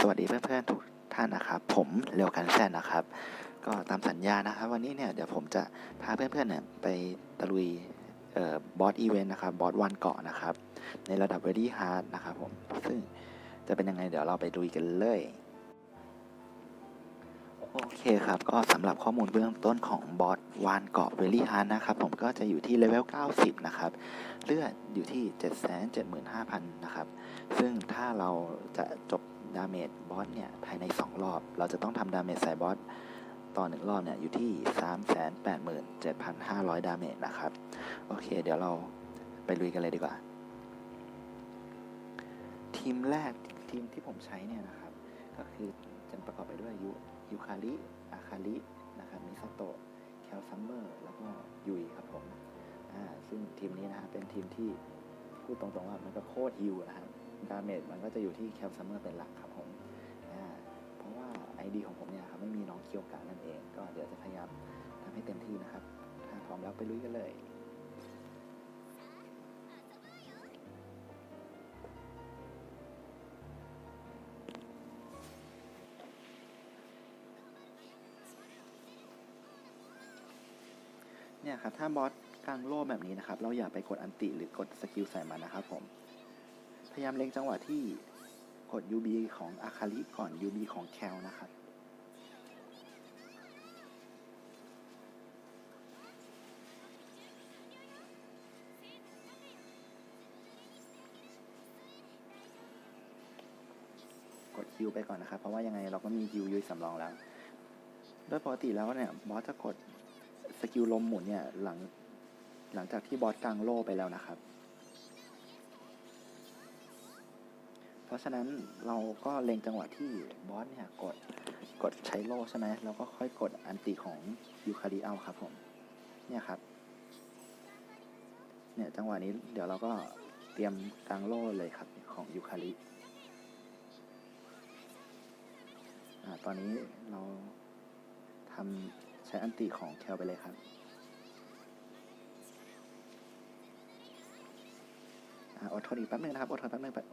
สวัสดีเพื่อนๆทุกท่านนะครับ ผมเร็วกันแซนนะครับ ก็ตามสัญญานะครับ วันนี้เนี่ยเดี๋ยวผมจะพาเพื่อนๆเนี่ยไปตะลุยออบอสอีเวนต์นะครับบอสวันเกาะนะครับ ในระดับ Very Hard นะครับผมซึ่งจะเป็นยังไงเดี๋ยวเราไปลุยกันเลยโอเคครับ ก็สำหรับข้อมูลเบื้องต้นของบอสวานเกาะเวลี่ฮาร์นะครับ ผมก็จะอยู่ที่เลเวล 90 นะครับ เลือดอยู่ที่ 775,000 นะครับ ซึ่งถ้าเราจะจบ ดาเมจบอสเนี่ยภายใน 2 รอบ เราจะต้องทำดาเมจใส่บอสต่อ1รอบเนี่ยอยู่ที่ 387,500 ดาเมจนะครับ โอเค เดี๋ยวเราไปลุยกันเลยดีกว่า ทีมแรกทีมที่ผมใช้เนี่ยนะครับ ก็คือจะประกอบไปด้วยยูยูคาริอาคารินะครับมิซาโตะแคลซัมเมอร์แล้วก็ยุยครับผมอ่าซึ่งทีมนี้นะฮะเป็นทีมที่พูดตรงๆว่ามันก็โคตรฮิวนะครับ ดาเมจมันก็จะอยู่ที่แคลซัมเมอร์เป็นหลักครับผมเพราะว่า ID ของผมเนี่ยครับไม่มีน้องเคียวกะนั่นเอง ก็เดี๋ยวจะพยายามทำให้เต็มที่นะครับ ถ้าพร้อมแล้วไปลุยกันเลยเนี่ยครับถ้าบอสกลางโล่แบบนี้นะครับ เราอย่าไปกดอันติหรือกดสกิลใส่มันนะครับผม พยายามเล็งจังหวะที่กด UB ของอาคาริก่อน UB ของแคลนะครับกดคิวไปก่อนนะครับ เพราะว่ายังไงเราก็มีคิวยุยสำรองแล้ว โดยปกติแล้วเนี่ยบอสจะกดสกิลลมหมุนเนี่ยหลังหลังจากที่บอสกลางโล่ไปแล้วนะครับ เพราะฉะนั้นเราก็เล็งจังหวะที่บอสเนี่ยกดกดใช้โล่ใช่ไหมแล้วก็ค่อยกดอันติของยูคาริเอาครับผม เนี่ยครับ เนี่ยจังหวะนี้เดี๋ยวเราก็เตรียมกลางโล่เลยครับของยูคาริอ่าตอนนี้เราทำใช้อันติของแคลไปเลยครับอ่าอดทนอีกแป๊บนึงนะครับอดทนแป๊บนึงแป๊บ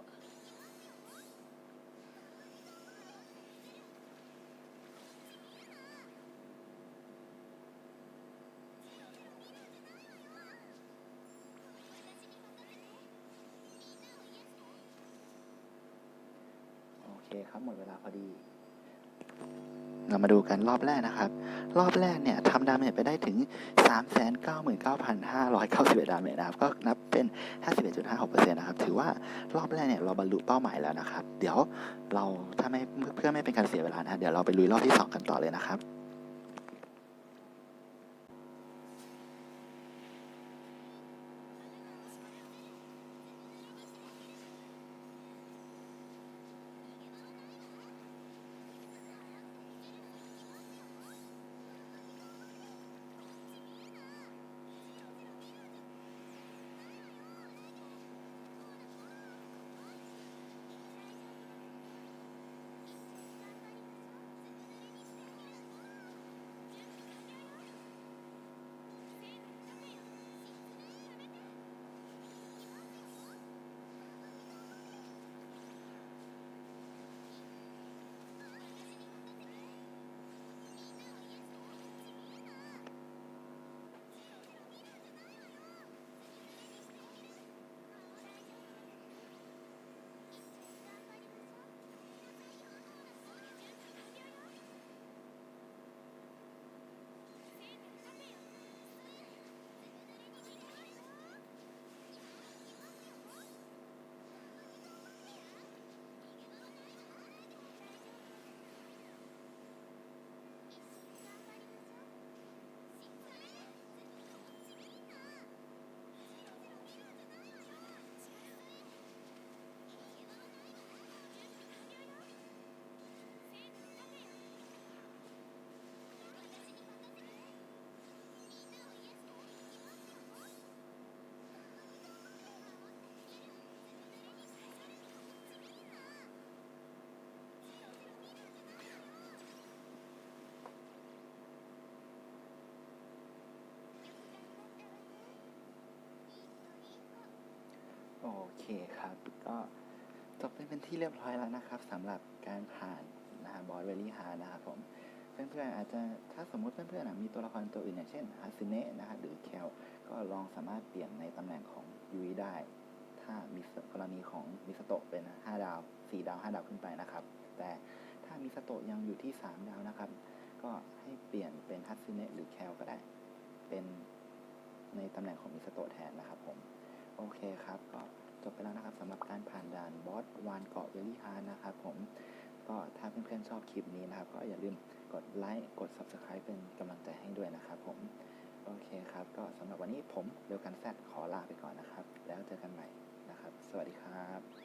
โอเคครับ หมดเวลาพอดี เรามาดูกันรอบแรกนะครับ รอบแรกเนี่ยทำดาเมจไปได้ถึง 399,591 ดาเมจนะครับ ก็นับเป็น 51.56%นะครับ ถือว่ารอบแรกเนี่ยเราบรรลุเป้าหมายแล้วนะครับ เดี๋ยวเราถ้าไม่เพื่อไม่เป็นการเสียเวลานะ เดี๋ยวเราไปลุยรอบที่ 2 กันต่อเลยนะครับ เคครับ ก็จบไปเป็นที่เรียบร้อยแล้วนะครับสำหรับการผ่านนะฮะบอสเวลี่ฮาร์นะครับผมเพื่อนๆอาจจะถ้าสมมติเพื่อนๆมีตัวละครตัวอื่นอย่างเช่นอาซิเนะนะฮะหรือแคลก็ลองสามารถเปลี่ยนในตำแหน่งของยุ้ยได้ ถ้ามีกรณีของมิสโตะเป็น 5 ดาว 4 ดาว 5 ดาวขึ้นไปนะครับ แต่ถ้ามิสโตะยังอยู่ที่ 3 ดาวนะครับ ก็ให้เปลี่ยนเป็นฮัตซึเนะหรือแคลก็ได้ เป็นในตำแหน่งของมิสโตะแทนนะครับผม โอเคครับก็ จบไปแล้วนะครับสำหรับการผ่านด่านบอสวานเกาะเวลี่ฮาร์นะครับผมก็ถ้าเพื่อนๆชอบคลิปนี้นะครับ ก็อย่าลืมกดไลค์กด Subscribe เป็นกำลังใจให้ด้วยนะครับผม โอเคครับ ก็สำหรับวันนี้ผมเร็วกันแซดขอลาไปก่อนนะครับ แล้วเจอกันใหม่นะครับ สวัสดีครับ